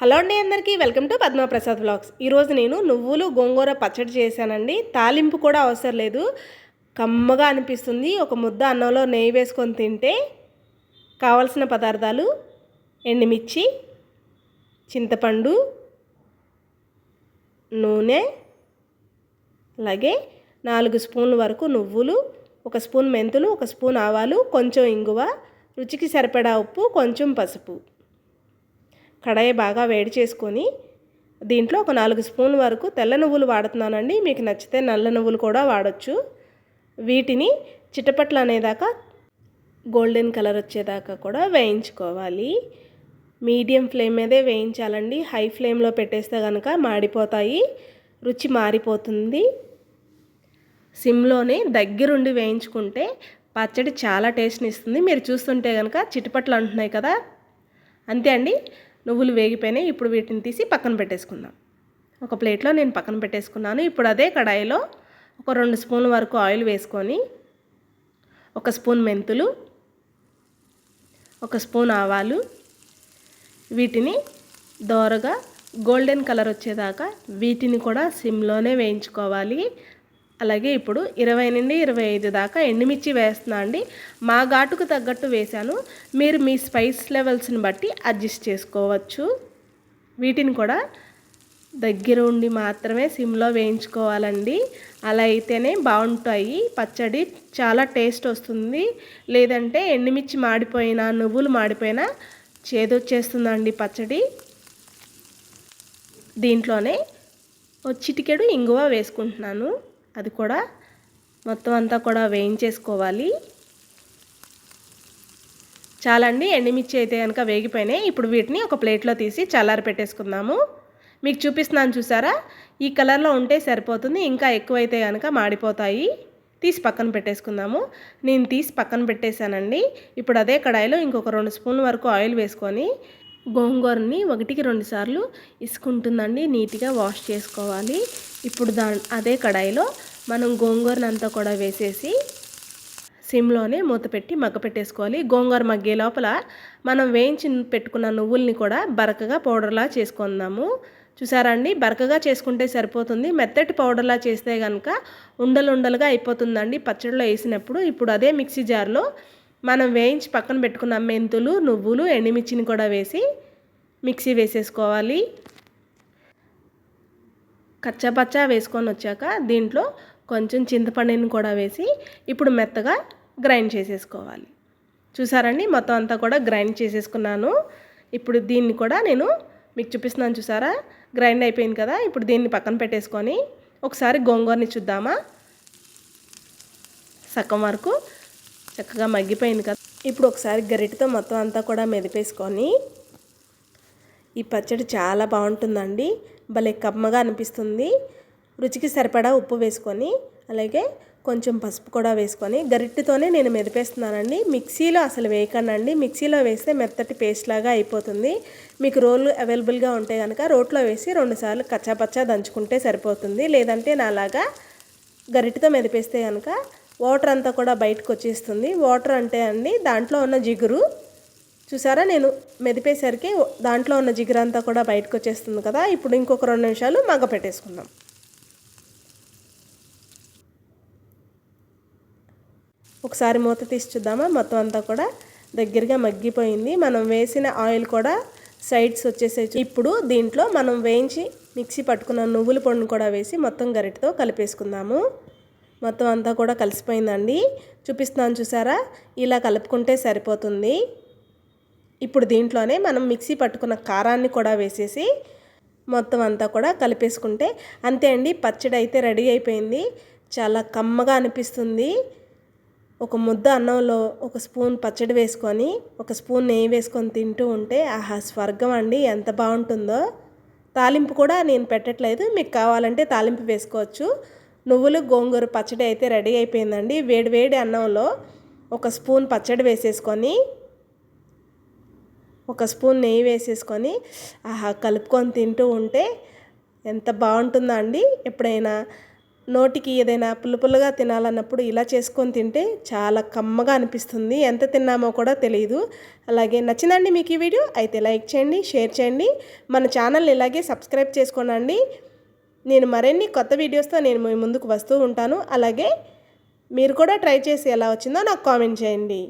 Hello అండి అందరికీ welcome to Padma Prasad blogs ఈరోజు నేను నువ్వులు గోంగూర పచ్చడి చేశానండి. తాలింపు కూడా అవసరం లేదు. కమ్మగా అనిపిస్తుంది. ఒక ముద్ద అన్నంలో నెయ్యి వేసుకొని తింటే కావలసిన పదార్థాలు ఎండుమిర్చి చింతపండు నూనె అలాగే నాలుగు స్పూన్ల వరకు నువ్వులు ఒక స్పూన్ మెంతులు ఒక స్పూన్ ఆవాలు కొంచెం ఇంగువ రుచికి సరిపడా ఉప్పు కొంచెం పసుపు. కడాయి బాగా వేడి చేసుకొని దీంట్లో ఒక నాలుగు స్పూన్ల వరకు తెల్ల నువ్వులు వాడుతున్నానండి. మీకు నచ్చితే నల్ల నువ్వులు కూడా వాడచ్చు. వీటిని చిటపట్లు అనేదాకా గోల్డెన్ కలర్ వచ్చేదాకా కూడా వేయించుకోవాలి. మీడియం ఫ్లేమ్ మీదే వేయించాలండి. హై ఫ్లేమ్లో పెట్టేస్తే కనుక మాడిపోతాయి. రుచి మారిపోతుంది. సిమ్లోనే దగ్గరుండి వేయించుకుంటే పచ్చడి చాలా టేస్ట్ని ఇస్తుంది. మీరు చూస్తుంటే కనుక చిటపట్లు అంటున్నాయి కదా. అంతే అండి. నువ్వులు వేగిపోయినాయి ఇప్పుడు వీటిని తీసి పక్కన పెట్టేసుకుందాం. ఒక ప్లేట్లో నేను పక్కన పెట్టేసుకున్నాను. ఇప్పుడు అదే కడాయిలో ఒక రెండు స్పూన్ల వరకు ఆయిల్ వేసుకొని ఒక స్పూన్ మెంతులు ఒక స్పూన్ ఆవాలు వీటిని దోరగా గోల్డెన్ కలర్ వచ్చేదాకా వీటిని కూడా సిమ్లోనే వేయించుకోవాలి. అలాగే ఇప్పుడు ఇరవై నుండి ఇరవై ఐదు దాకా ఎండుమిర్చి వేస్తున్నా అండి. మా ఘాటుకు తగ్గట్టు వేశాను. మీరు మీ స్పైస్ లెవెల్స్ని బట్టి అడ్జస్ట్ చేసుకోవచ్చు. వీటిని కూడా దగ్గర ఉండి మాత్రమే సిమ్లో వేయించుకోవాలండి. అలా అయితేనే బాగుంటాయి. పచ్చడి చాలా టేస్ట్ వస్తుంది. లేదంటే ఎండుమిర్చి మాడిపోయినా నువ్వులు మాడిపోయినా చేదొచ్చేస్తుందండి పచ్చడి. దీంట్లోనే చిటికెడు ఇంగువ వేసుకుంటున్నాను. అది కూడా మొత్తం అంతా కూడా వేయించేసుకోవాలి. చాలండి ఎండిమిర్చి అయితే కనుక వేగిపోయినాయి. ఇప్పుడు వీటిని ఒక ప్లేట్లో తీసి చల్లారి పెట్టేసుకుందాము. మీకు చూపిస్తున్నాను చూసారా? ఈ కలర్లో ఉంటే సరిపోతుంది ఇంకా ఎక్కువైతే కనుక మాడిపోతాయి. తీసి పక్కన పెట్టేసుకుందాము. నేను తీసి పక్కన పెట్టేశానండి. ఇప్పుడు అదే కడాయిలో ఇంకొక రెండు స్పూన్ల వరకు ఆయిల్ వేసుకొని గోంగూరని ఒకటికి రెండు సార్లు ఇసుకుంటుందండి నీట్గా వాష్ చేసుకోవాలి. ఇప్పుడు దా అదే కడాయిలో మనం గోంగూరనంతా కూడా వేసేసి సిమ్లోనే మూత పెట్టి మగ్గ పెట్టేసుకోవాలి. గోంగూర మగ్గే లోపల మనం వేయించి పెట్టుకున్న నువ్వుల్ని కూడా బరకగా పౌడర్లా చేసుకుందాము. చూసారా అండి? బరకగా చేసుకుంటే సరిపోతుంది. మెత్తటి పౌడర్లా చేస్తే కనుక ఉండలుండలుగా అయిపోతుందండి. పచ్చడిలో వేసినప్పుడు ఇప్పుడు అదే మిక్సీ జార్లో మనం వేయించి పక్కన పెట్టుకున్న మెంతులు నువ్వులు ఎండుమిర్చిని కూడా వేసి మిక్సీ వేసేసుకోవాలి. కచ్చాపచ్చా వేసుకొని వచ్చాక దీంట్లో కొంచెం చింతపండుని కూడా వేసి ఇప్పుడు మెత్తగా గ్రైండ్ చేసేసుకోవాలి. చూసారండి? మొత్తం అంతా కూడా గ్రైండ్ చేసేసుకున్నాను. ఇప్పుడు దీన్ని కూడా నేను మీకు చూపిస్తున్నాను చూసారా? గ్రైండ్ అయిపోయింది కదా? ఇప్పుడు దీన్ని పక్కన పెట్టేసుకొని ఒకసారి గోంగూరని చూద్దామా? సగం వరకు చక్కగా మగ్గిపోయింది కదా? ఇప్పుడు ఒకసారి గరిటతో మొత్తం అంతా కూడా మెదిపేసుకొని ఈ పచ్చడి చాలా బాగుంటుందండి. భలే కమ్మగా అనిపిస్తుంది. రుచికి సరిపడా ఉప్పు వేసుకొని అలాగే కొంచెం పసుపు కూడా వేసుకొని గరిటెతోనే నేను మెదిపేస్తున్నానండి. మిక్సీలో అసలు వేయకండి మిక్సీలో వేస్తే మెత్తటి పేస్ట్ లాగా అయిపోతుంది. మీకు రోళ్ళు అవైలబుల్గా ఉంటే కనుక రోట్లో వేసి రెండుసార్లు కచ్చాపచ్చా దంచుకుంటే సరిపోతుంది. లేదంటే నాలాగా గరిటెతో మెదిపేస్తే కనుక వాటర్ అంతా కూడా బయటకు వచ్చేస్తుంది. వాటర్ అంటే అండి దాంట్లో ఉన్న జిగురు. చూసారా నేను మెదిపేసరికి దాంట్లో ఉన్న జిగురు అంతా కూడా బయటకు వచ్చేస్తుంది కదా. ఇప్పుడు ఇంకొక రెండు నిమిషాలు మగ్గ పెట్టేసుకుందాం. ఒకసారి మూత తీసి చూద్దామా? మొత్తం అంతా కూడా దగ్గరగా మగ్గిపోయింది. మనం వేసిన ఆయిల్ కూడా సైడ్స్ వచ్చేసే ఇప్పుడు దీంట్లో మనం వేయించి మిక్సీ పట్టుకున్న నువ్వుల పొడిని కూడా వేసి మొత్తం గరిటతో కలిపేసుకుందాము. మొత్తం అంతా కూడా కలిసిపోయిందండి. చూపిస్తున్నాను చూసారా? ఇలా కలుపుకుంటే సరిపోతుంది. ఇప్పుడు దీంట్లోనే మనం మిక్సీ పట్టుకున్న కారాన్ని కూడా వేసేసి మొత్తం అంతా కూడా కలిపేసుకుంటే అంతే అండి. పచ్చడి అయితే రెడీ అయిపోయింది. చాలా కమ్మగా అనిపిస్తుంది. ఒక ముద్ద అన్నంలో ఒక స్పూన్ పచ్చడి వేసుకొని ఒక స్పూన్ నెయ్యి వేసుకొని తింటూ ఉంటే ఆహా స్వర్గం అండి ఎంత బాగుంటుందో. తాలింపు కూడా నేను పెట్టట్లేదు. మీకు కావాలంటే తాలింపు వేసుకోవచ్చు. నువ్వులు గోంగూర పచ్చడి అయితే రెడీ అయిపోయిందండి. వేడి వేడి అన్నంలో ఒక స్పూన్ పచ్చడి వేసేసుకొని ఒక స్పూన్ నెయ్యి వేసేసుకొని ఆహా కలుపుకొని తింటూ ఉంటే ఎంత బాగుంటుందండి ఎప్పుడైనా నోటికి ఏదైనా పుల్ల పుల్లగా తినాలన్నప్పుడు ఇలా చేసుకొని తింటే చాలా కమ్మగా అనిపిస్తుంది. ఎంత తిన్నామో కూడా తెలియదు అలాగే నచ్చిందండి మీకు ఈ వీడియో? అయితే లైక్ చేయండి షేర్ చేయండి. మన ఛానల్ ఇలాగే సబ్స్క్రైబ్ చేసుకోనండి. నేను మరిన్ని కొత్త వీడియోస్తో నేను మీ ముందుకు వస్తూ ఉంటాను. అలాగే మీరు కూడా ట్రై చేసి ఎలా వచ్చిందో నాకు కామెంట్ చేయండి.